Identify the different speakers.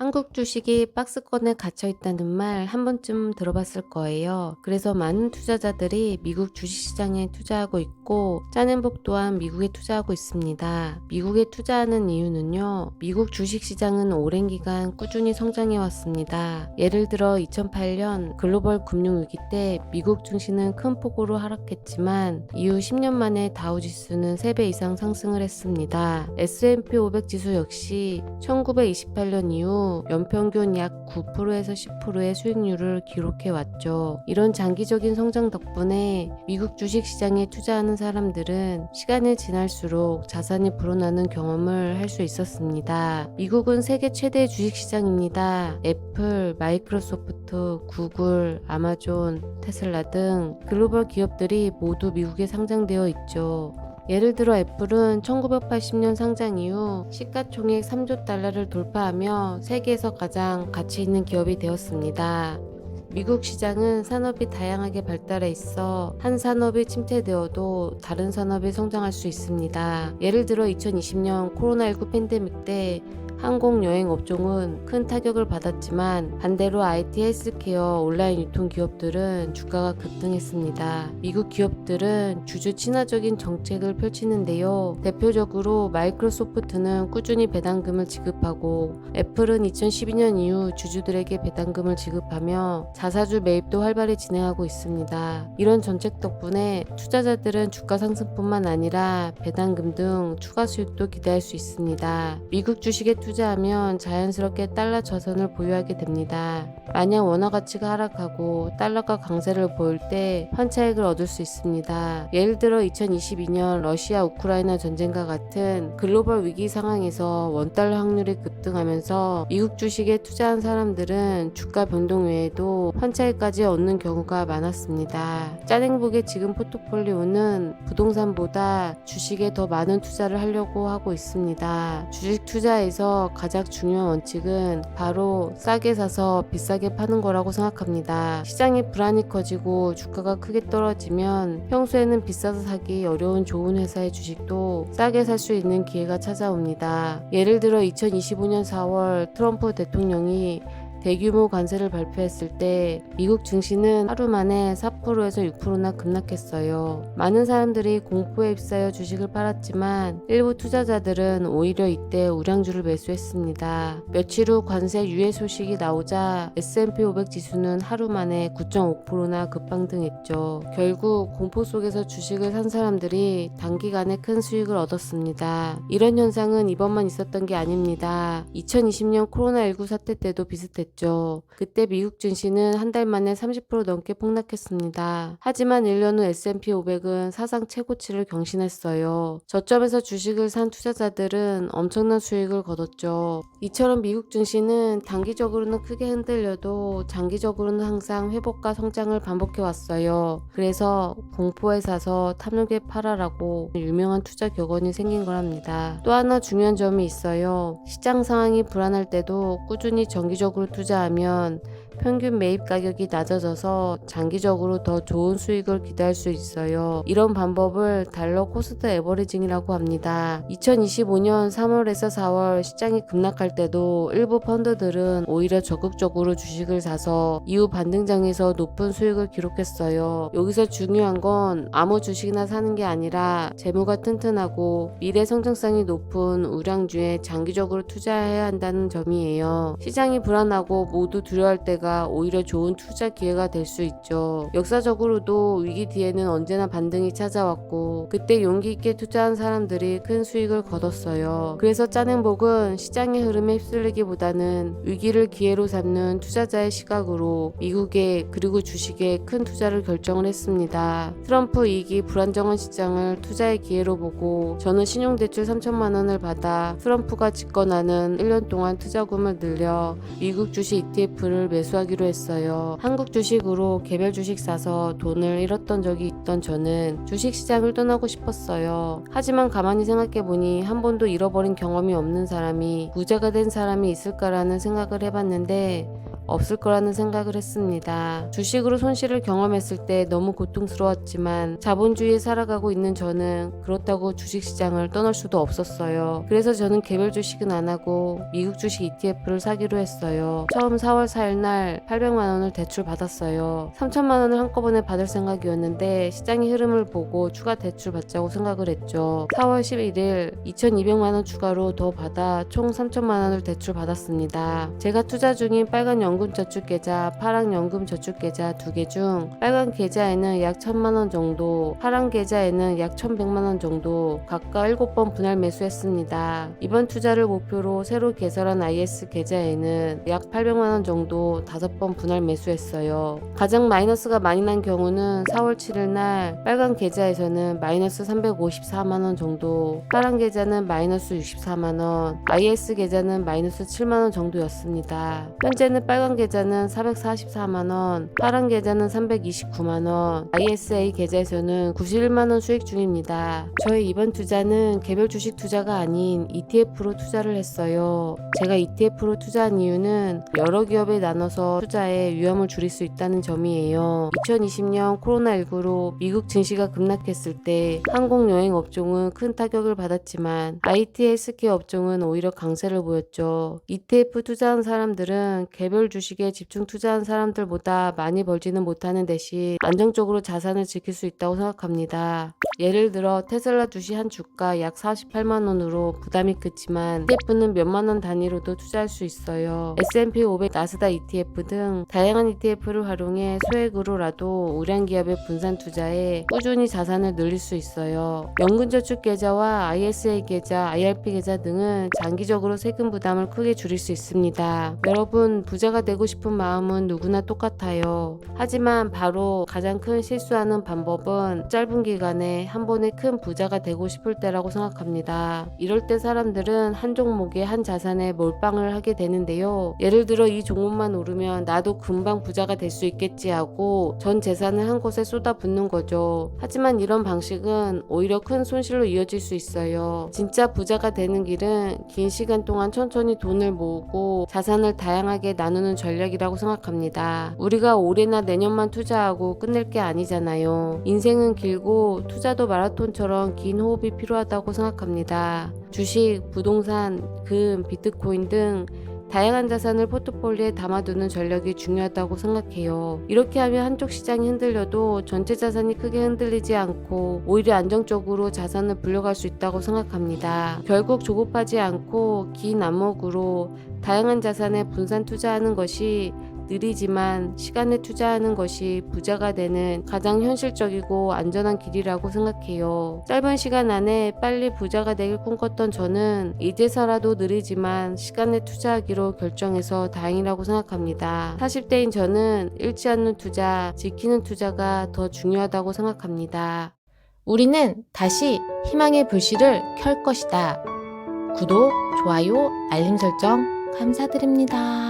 Speaker 1: 한국 주식이 박스권에 갇혀 있다는 말 한 번쯤 들어봤을 거예요. 그래서 많은 투자자들이 미국 주식시장에 투자하고 있고 짜낸복 또한 미국에 투자하고 있습니다. 미국에 투자하는 이유는요. 미국 주식시장은 오랜 기간 꾸준히 성장해 왔습니다. 예를 들어 2008년 글로벌 금융위기 때 미국 증시는 큰 폭으로 하락했지만 이후 10년 만에 다우지수는 3배 이상 상승을 했습니다. S&P 500 지수 역시 1928년 이후 연평균 약 9%에서 10%의 수익률을 기록해 왔죠. 이런 장기적인 성장 덕분에 미국 주식 시장에 투자하는 사람들은 시간이 지날수록 자산이 불어나는 경험을 할 수 있었습니다. 미국은 세계 최대 주식 시장입니다. 애플, 마이크로소프트, 구글, 아마존, 테슬라 등 글로벌 기업들이 모두 미국에 상장되어 있죠. 예를 들어 애플은 1980년 상장 이후 시가총액 3조 달러를 돌파하며 세계에서 가장 가치 있는 기업이 되었습니다. 미국 시장은 산업이 다양하게 발달해 있어 한 산업이 침체되어도 다른 산업이 성장할 수 있습니다. 예를 들어 2020년 코로나19 팬데믹 때 항공 여행 업종은 큰 타격을 받았지만 반대로 IT 헬스케어 온라인 유통 기업들은 주가가 급등했습니다. 미국 기업들은 주주 친화적인 정책을 펼치는데요. 대표적으로 마이크로소프트는 꾸준히 배당금을 지급하고 애플은 2012년 이후 주주들에게 배당금을 지급하며 자사주 매입도 활발히 진행하고 있습니다. 이런 정책 덕분에 투자자들은 주가 상승뿐만 아니라 배당금 등 추가 수익도 기대할 수 있습니다. 미국 주식에 투자 하면 자연스럽게 달러 자산을 보유하게 됩니다. 만약 원화 가치가 하락하고 달러가 강세를 보일 때 환차익을 얻을 수 있습니다. 예를 들어 2022년 러시아 우크라이나 전쟁과 같은 글로벌 위기 상황에서 원달러 확률이 급등하면서 미국 주식에 투자한 사람들은 주가 변동 외에도 환차익까지 얻는 경우가 많았습니다. 짜냉복의 지금 포트폴리오는 부동산보다 주식에 더 많은 투자를 하려고 하고 있습니다. 주식 투자에서 가장 중요한 원칙은 바로 싸게 사서 비싸게 파는 거라고 생각합니다. 시장의 불안이 커지고 주가가 크게 떨어지면 평소에는 비싸서 사기 어려운 좋은 회사의 주식도 싸게 살 수 있는 기회가 찾아옵니다. 예를 들어 2025년 4월 트럼프 대통령이 대규모 관세를 발표했을 때 미국 증시는 하루 만에 4%에서 6%나 급락했어요. 많은 사람들이 공포에 휩싸여 주식을 팔았지만 일부 투자자들은 오히려 이때 우량주를 매수했습니다. 며칠 후 관세 유예 소식이 나오자 S&P 500 지수는 하루 만에 9.5%나 급방등했죠. 결국 공포 속에서 주식을 산 사람들이 단기간에 큰 수익을 얻었습니다. 이런 현상은 이번만 있었던 게 아닙니다. 2020년 코로나19 사태 때도 비슷했죠. 했죠. 그때 미국 증시는 한 달 만에 30% 넘게 폭락했습니다. 하지만 1년 후 S&P 500은 사상 최고치를 경신했어요. 저점에서 주식을 산 투자자들은 엄청난 수익을 거뒀죠. 이처럼 미국 증시는 단기적으로는 크게 흔들려도 장기적으로는 항상 회복과 성장을 반복해 왔어요. 그래서 공포에 사서 탐욕에 팔아라고 유명한 투자 격언이 생긴 거랍니다. 또 하나 중요한 점이 있어요. 시장 상황이 불안할 때도 꾸준히 정기적으로 투자하면 평균 매입 가격이 낮아져서 장기적으로 더 좋은 수익을 기대할 수 있어요. 이런 방법을 달러 코스트 에버리징이라고 합니다. 2025년 3월에서 4월 시장이 급락할 때도 일부 펀드들은 오히려 적극적으로 주식을 사서 이후 반등장에서 높은 수익을 기록했어요. 여기서 중요한 건 아무 주식이나 사는 게 아니라 재무가 튼튼하고 미래 성장성이 높은 우량주에 장기적으로 투자해야 한다는 점이에요. 시장이 불안하고 모두 두려워할 때가 오히려 좋은 투자 기회가 될 수 있죠. 역사적으로도 위기 뒤에는 언제나 반등이 찾아왔고 그때 용기 있게 투자한 사람들이 큰 수익을 거뒀어요. 그래서 짜낸복은 시장의 흐름에 휩쓸리기보다는 위기를 기회로 삼는 투자자의 시각으로 미국에 그리고 주식에 큰 투자를 결정을 했습니다. 트럼프 이익이 불안정한 시장을 투자의 기회로 보고 저는 신용대출 3천만 원을 받아 트럼프가 집권하는 1년 동안 투자금을 늘려 미국 주식 ETF를 매수하 기로 했어요. 한국 주식으로 개별 주식 사서 돈을 잃었던 적이 있던 저는 주식 시장을 떠나고 싶었어요. 하지만 가만히 생각해보니 한 번도 잃어버린 경험이 없는 사람이 부자가 된 사람이 있을까라는 생각을 해봤는데 없을 거라는 생각을 했습니다. 주식으로 손실을 경험했을 때 너무 고통스러웠지만 자본주의에 살아가고 있는 저는 그렇다고 주식시장을 떠날 수도 없었어요. 그래서 저는 개별 주식은 안 하고 미국 주식 ETF를 사기로 했어요. 처음 4월 4일 날 800만 원을 대출 받았어요. 3천만 원을 한꺼번에 받을 생각이었는데 시장의 흐름을 보고 추가 대출 받자고 생각을 했죠. 4월 11일 2,200만 원 추가로 더 받아 총 3천만 원을 대출 받았습니다. 제가 투자 중인 빨간 연금 저축 계좌, 파랑 연금 저축 계좌 두 개 중 빨간 계좌에는 약 1천만 원 정도, 파랑 계좌에는 약 1,100만 원 정도 각각 7번 분할 매수했습니다. 이번 투자를 목표로 새로 개설한 IS 계좌에는 약 800만 원 정도 5번 분할 매수했어요. 가장 마이너스가 많이 난 경우는 4월 7일 날 빨간 계좌에서는 마이너스 354만 원 정도, 파란 계좌는 마이너스 64만 원, IS 계좌는 마이너스 7만 원 정도였습니다. 현재는 빨간 계좌는 444만 원, 파란 계좌는 329만 원, ISA 계좌에서는 91만 원 수익 중입니다. 저의 이번 투자는 개별 주식 투자가 아닌 ETF로 투자를 했어요. 제가 ETF로 투자한 이유는 여러 기업에 나눠서 투자에 위험을 줄일 수 있다는 점이에요. 2020년 코로나19로 미국 증시가 급락했을 때 항공 여행 업종은 큰 타격을 받았지만 IT 헬스케어 업종은 오히려 강세를 보였죠. ETF 투자한 사람들은 개별 주식에 집중 투자한 사람들보다 많이 벌지는 못하는 대신 안정적으로 자산을 지킬 수 있다고 생각합니다. 예를 들어 테슬라 주식 한 주가 약 48만 원으로 부담이 크지만 ETF는 몇만 원 단위로도 투자할 수 있어요. S&P 500 나스다 ETF 등 다양한 ETF를 활용해 소액으로라도 우량 기업의 분산 투자에 꾸준히 자산을 늘릴 수 있어요. 연금저축 계좌와 ISA 계좌, IRP 계좌 등은 장기적으로 세금 부담을 크게 줄일 수 있습니다. 여러분 부자가 되고 싶은 마음은 누구나 똑같아요. 하지만 바로 가장 큰 실수하는 방법은 짧은 기간에 한 번에 큰 부자가 되고 싶을 때라고 생각합니다. 이럴 때 사람들은 한 종목에 한 자산에 몰빵을 하게 되는데요. 예를 들어 이 종목만 오르면 나도 금방 부자가 될 수 있겠지 하고 전 재산을 한 곳에 쏟아붓는 거죠. 하지만 이런 방식은 오히려 큰 손실로 이어질 수 있어요. 진짜 부자가 되는 길은 긴 시간 동안 천천히 돈을 모으고 자산을 다양하게 나누 는 전략이라고 생각합니다. 우리가 올해나 내년만 투자하고 끝낼 게 아니잖아요. 인생은 길고 투자도 마라톤처럼 긴 호흡이 필요하다고 생각합니다. 주식, 부동산, 금, 비트코인 등 다양한 자산을 포트폴리오에 담아두는 전략이 중요하다고 생각해요. 이렇게 하면 한쪽 시장이 흔들려도 전체 자산이 크게 흔들리지 않고 오히려 안정적으로 자산을 불려갈 수 있다고 생각합니다. 결국 조급하지 않고 긴 안목으로 다양한 자산에 분산 투자하는 것이 느리지만 시간에 투자하는 것이 부자가 되는 가장 현실적이고 안전한 길이라고 생각해요. 짧은 시간 안에 빨리 부자가 되길 꿈꿨던 저는 이제서라도 느리지만 시간에 투자하기로 결정해서 다행이라고 생각합니다. 40대인 저는 잃지 않는 투자, 지키는 투자가 더 중요하다고 생각합니다.
Speaker 2: 우리는 다시 희망의 불씨를 켤 것이다. 구독, 좋아요, 알림 설정 감사드립니다.